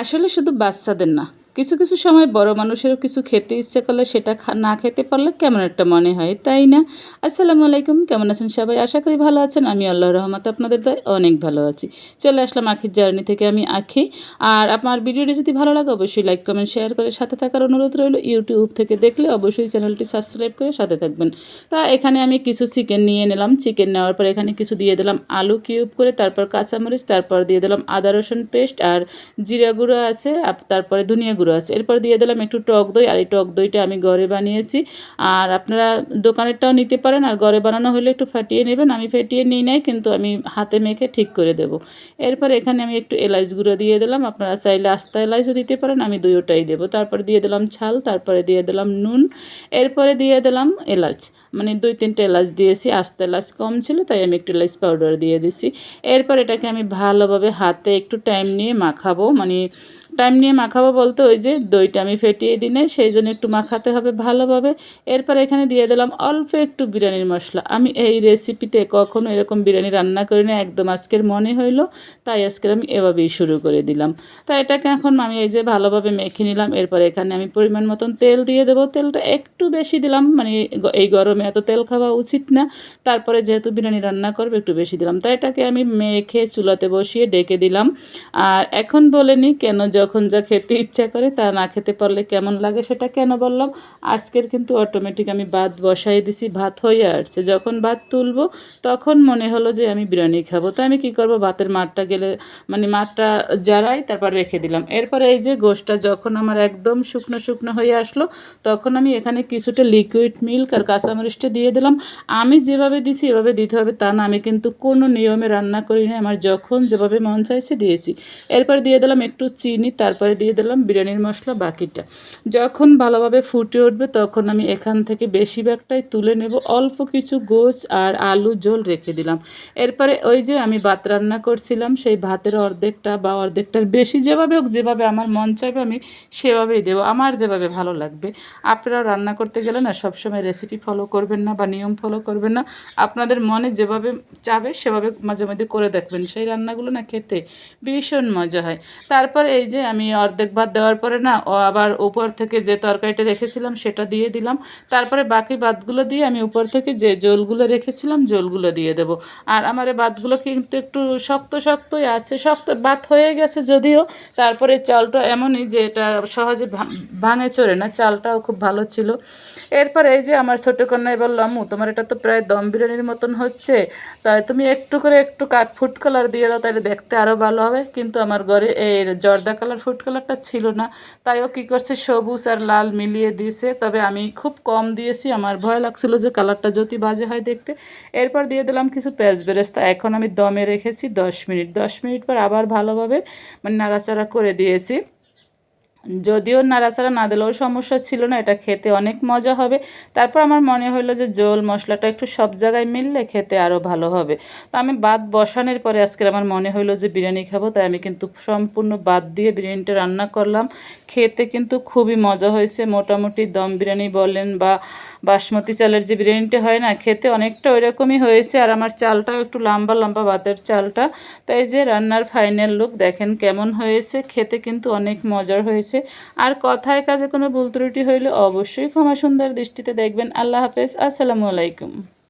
আসলে শুধু বাচ্চাদের না কিছু কিছু সময় বড় মানুষেরও কিছু খেতে ইচ্ছে করলে সেটা না খেতে পারলে কেমন একটা মনে হয়, তাই না? আসসালামু আলাইকুম, কেমন আছেন সবাই? আশা করি ভালো আছেন। আমি আল্লাহ রহমত আপনাদের দয় অনেক ভালো আছি। চলে আসলাম আখির জার্নি থেকে আমি আখি। আর আমার ভিডিওটি যদি ভালো লাগে, অবশ্যই লাইক কমেন্ট শেয়ার করে সাথে থাকার অনুরোধ রইল। ইউটিউব থেকে দেখলে অবশ্যই চ্যানেলটি সাবস্ক্রাইব করে সাথে থাকবেন। তা এখানে আমি কিছু চিকেন নিয়ে নিলাম। চিকেন নেওয়ার পর এখানে কিছু দিয়ে দিলাম আলু কিউব করে, তারপর কাঁচামরিচ, তারপর দিয়ে দিলাম আদা রসুন পেস্ট আর জিরা গুঁড়ো আছে তারপরে ধনিয়া গুঁড়ো আছে। এরপর দিয়ে দিলাম একটু টক দই, আর এই টক দইটা আমি ঘরে বানিয়েছি। আর আপনারা দোকানেরটাও নিতে পারেন, আর ঘরে বানানো হলে একটু ফাটিয়ে নেবেন। আমি ফাটিয়ে নিই নাই, কিন্তু আমি হাতে মেখে ঠিক করে দেব। এরপর এখানে আমি একটু এলাচ গুঁড়ো দিয়ে দিলাম। আপনারা চাইলে আস্তা এলাচও দিতে পারেন, আমি দুইটাই দেবো। তারপর দিয়ে দিলাম ছাল তারপরে দিয়ে দিলাম নুন। এরপরে দিয়ে দিলাম এলাচ। মানে দুই তিনটে এলাচ দিয়েছি, আস্তা এলাচ কম ছিল, তাই আমি একটু এলাচ পাউডার দিয়ে দিছি। এরপর এটাকে আমি ভালোভাবে হাতে একটু টাইম নিয়ে মাখাবো। মানে টাইম নিয়ে মাখাবো বলতে ওই যে দইটা আমি ফেটিয়ে দিনে সেই জন্য একটু মাখাতে হবে ভালোভাবে। এরপর এখানে দিয়ে দিলাম অল্প একটু বিরিয়ানির মশলা। আমি এই রেসিপিতে কখনো এরকম বিরিয়ানি রান্না করি না একদম আজকের মনে হইল, তাই আজকের আমি এভাবেই শুরু করে দিলাম। তো এটাকে এখন আমি এই যে ভালোভাবে মেখে নিলাম, এরপর এখানে আমি পরিমাণ মতন তেল দিয়ে দেবো। তেলটা একটু বেশি দিলাম মানে এই গরমে এত তেল খাওয়া উচিত না। তারপরে যেহেতু বিরিয়ানি রান্না করবে, একটু বেশি দিলাম। তাই এটাকে আমি মেখে চুলাতে বসিয়ে ডেকে দিলাম। আর এখন বলেনি কেন যখন যা খেতে ইচ্ছা করে তা না খেতে পারলে কেমন লাগে সেটা কেন বললাম? আজকের কিন্তু অটোমেটিক আমি ভাত বসাই দিছি, ভাত হয়ে আসছে। যখন ভাত তুলবো তখন মনে হলো যে আমি বিরিয়ানি খাব। তো আমি কি করব? ভাতের মাঠটা গেলে মানে মাঠটা জারাই তারপর রেখে দিলাম। এরপরে এই যে গোশটা যখন আমার একদম শুকনো শুকনো হয়ে আসলো, তখন আমি এখানে কিছুটা লিকুইড মিল্ক আর কাঁচামরিচটা দিয়ে দিলাম। আমি যেভাবে দিছি এভাবে দিতে হবে। তা না, আমি কিন্তু কোনো নিয়মে রান্না করি না আমার যখন যেভাবে মন চাইছে দিয়েছি। এরপর দিয়ে দিলাম একটু চিনি তারপরে দিয়ে দিলাম বিরিয়ানির মশলা বাকিটা। যখন ভালোভাবে ফুটে উঠবে তখন আমি এখান থেকে বেশিরভাগটাই তুলে নেব। অল্প কিছু গোছ আর আলু ঝোল রেখে দিলাম। এরপরে ওই যে আমি ভাত রান্না করছিলাম, সেই ভাতের অর্ধেকটা বা অর্ধেকটার বেশি যেভাবে হোক, যেভাবে আমার মন চাইবে আমি সেভাবেই দেবো। আমার যেভাবে ভালো লাগবে। আপনারা রান্না করতে গেলে না সবসময় রেসিপি ফলো করবেন না বা নিয়ম ফলো করবেন না। আপনাদের মনে যেভাবে চাবে সেভাবে মাঝে মধ্যে করে দেখবেন। সেই রান্নাগুলো না খেতে ভীষণ মজা হয়। তারপর এই যে আমি অর্ধেক ভাত দেওয়ার পরে না আবার উপর থেকে যে তরকারিটা রেখেছিলাম সেটা দিয়ে দিলাম। তারপরে বাকি ভাতগুলো দিয়ে আমি উপর থেকে যে জলগুলো রেখেছিলাম, জলগুলো দিয়ে দেবো। আর আমার এই ভাতগুলো কিন্তু একটু শক্ত শক্তই আছে, শক্ত ভাত হয়ে গেছে যদিও, তারপরে চালটা এমনই যে এটা সহজে ভাঙে চড়ে না, চালটাও খুব ভালো ছিল। এরপর এই যে আমার ছোটো কন্যাই বলল আম্মু তোমার এটা তো প্রায় দম বিরিয়ানির মতন হচ্ছে, তাই তুমি একটু করে একটু কাঠ ফুড কালার দিয়ে দাও, তাহলে দেখতে আরও ভালো হবে। কিন্তু আমার ঘরে এই জর্দা কালার ফুড কালারটা ছিল না। তাইও কী করছে, সবুজ আর লাল মিলিয়ে দিয়েছে। তবে আমি খুব কম দিয়েছি, আমার ভয় লাগছিল যে কালারটা যদি বাজে হয় দেখতে। এরপর দিয়ে দিলাম কিছু পেঁয়াজ বেরেস্তা। এখন আমি দমে রেখেছি দশ মিনিট। দশ মিনিট পর আবার ভালোভাবে মানে নাড়াচাড়া করে দিয়েছি। যদিও নাড়াচাড়া না দিলেও সমস্যা ছিল না, এটা খেতে অনেক মজা হবে। তারপর আমার মনে হলো যে জল মশলাটা একটু সব জায়গায় মিললে খেতে আরও ভালো হবে। তো আমি বাদ বসানোর পরে আজকে আমার মনে হলো যে বিরিয়ানি খাব, তাই আমি কিন্তু সম্পূর্ণ বাদ দিয়ে বিরিয়ানিটা রান্না করলাম। খেতে কিন্তু খুবই মজা হয়েছে, মোটামুটি দম বিরিয়ানি বলেন বা বাসমতি চালের যে বিরিয়ানিটা হয় না, খেতে অনেকটা ওইরকমই হয়েছে। আর আমার চালটাও একটু লম্বা লম্বা বাতের চালটা। তাই যে রান্নার ফাইনাল লুক, দেখেন কেমন হয়েছে। খেতে কিন্তু অনেক মজার হয়েছে। আর কথায় কাজে কোনো ভুল ত্রুটি হইলে অবশ্যই ক্ষমা সুন্দর দৃষ্টিতে দেখবেন। আল্লাহ হাফেজ। আসসালামু আলাইকুম।